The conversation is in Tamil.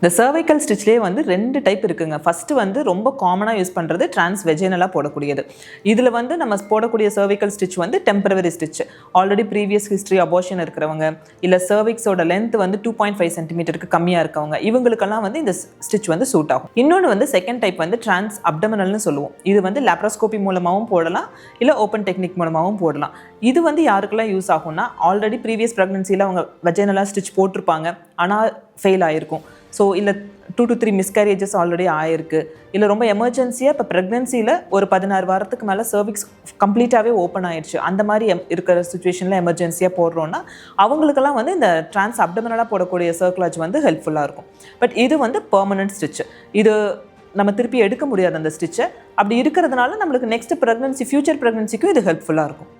இந்த சர்வைக்கல் ஸ்டிச்லேயே வந்து ரெண்டு டைப் இருக்குங்க. ஃபஸ்ட்டு வந்து ரொம்ப காமனாக யூஸ் பண்ணுறது டிரான்ஸ் வெஜினலாக போடக்கூடியது. இதில் வந்து நம்ம போடக்கூடிய சர்வைக்கல் ஸ்டிச் வந்து temporary stitch already previous history abortion இருக்கிறவங்க இல்லை சர்விக்ஸோட லென்த் வந்து டூ பாயிண்ட் ஃபைவ் சென்டிமீட்டருக்கு கம்மியாக இருக்கவங்க இவங்களுக்கெல்லாம் வந்து இந்த ஸ்டிச் வந்து சூட் ஆகும். இன்னொன்று வந்து செகண்ட் டைப் வந்து டிரான்ஸ் அப்டமினல்னு சொல்லுவோம். இது வந்து லேப்ரோஸ்கோபி மூலமாகவும் போடலாம் இல்லை ஓப்பன் டெக்னிக் மூலமாகவும் போடலாம். இது வந்து யாருக்கெல்லாம் யூஸ் ஆகும்னா ஆல்ரெடி ப்ரீவியஸ் ப்ரெக்னன்சியில் அவங்க வெஜைனலாக ஸ்டிச் போட்டிருப்பாங்க. ஆனால் ஃபெயில் ஆகிருக்கும் ஸோ இல்லை two to three miscarriages already ஆயிருக்கு. இல்லை ரொம்ப எமர்ஜென்சியாக இப்போ ப்ரெக்னென்சியில் ஒரு பதினாறு வாரத்துக்கு மேலே சர்விக்ஸ் கம்ப்ளீட்டாகவே ஓப்பன் ஆயிடுச்சு அந்த மாதிரி எம் இருக்கிற சுச்சுவேஷனில் எமர்ஜென்சியாக போடுறோன்னா அவங்களுக்கெல்லாம் வந்து இந்த ட்ரான்ஸ் அப்டமினலாக போடக்கூடிய சர்க்குலாஜ் வந்து ஹெல்ப்ஃபுல்லாக இருக்கும். பட் இது வந்து பர்மனன்ட் ஸ்டிச்சு இது நம்ம திருப்பி எடுக்க முடியாது அந்த ஸ்டிச்சை அப்படி இருக்கிறதுனால நம்மளுக்கு நெக்ஸ்ட் ப்ரெக்னென்சி ஃபியூச்சர் ப்ரெக்னென்சிக்கும் இது ஹெல்ப்ஃபுல்லாக இருக்கும்.